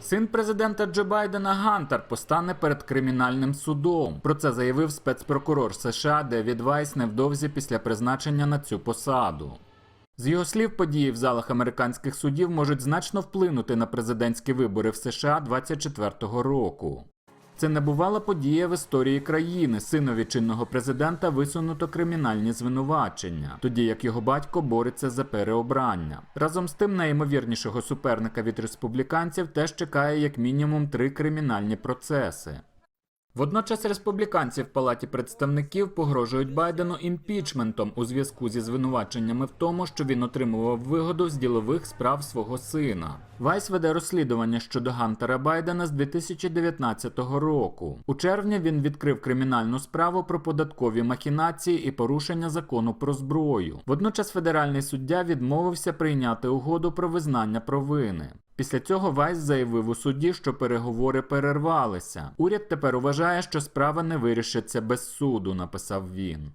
Син президента Джо Байдена Гантер постане перед кримінальним судом. Про це заявив спецпрокурор США Девід Вайс невдовзі після призначення на цю посаду. З його слів, події в залах американських судів можуть значно вплинути на президентські вибори в США 24-го року. Це небувала подія в історії країни. Синові чинного президента висунуто кримінальні звинувачення, тоді як його батько бореться за переобрання. Разом з тим, найімовірнішого суперника від республіканців теж чекає як мінімум три кримінальні процеси. Водночас республіканці в Палаті представників погрожують Байдену імпічментом у зв'язку зі звинуваченнями в тому, що він отримував вигоду з ділових справ свого сина. Вайс веде розслідування щодо Гантера Байдена з 2019 року. У червні він відкрив кримінальну справу про податкові махінації і порушення закону про зброю. Водночас федеральний суддя відмовився прийняти угоду про визнання провини. Після цього Вайс заявив у суді, що переговори перервалися. Уряд тепер вважає, що справа не вирішиться без суду, написав він.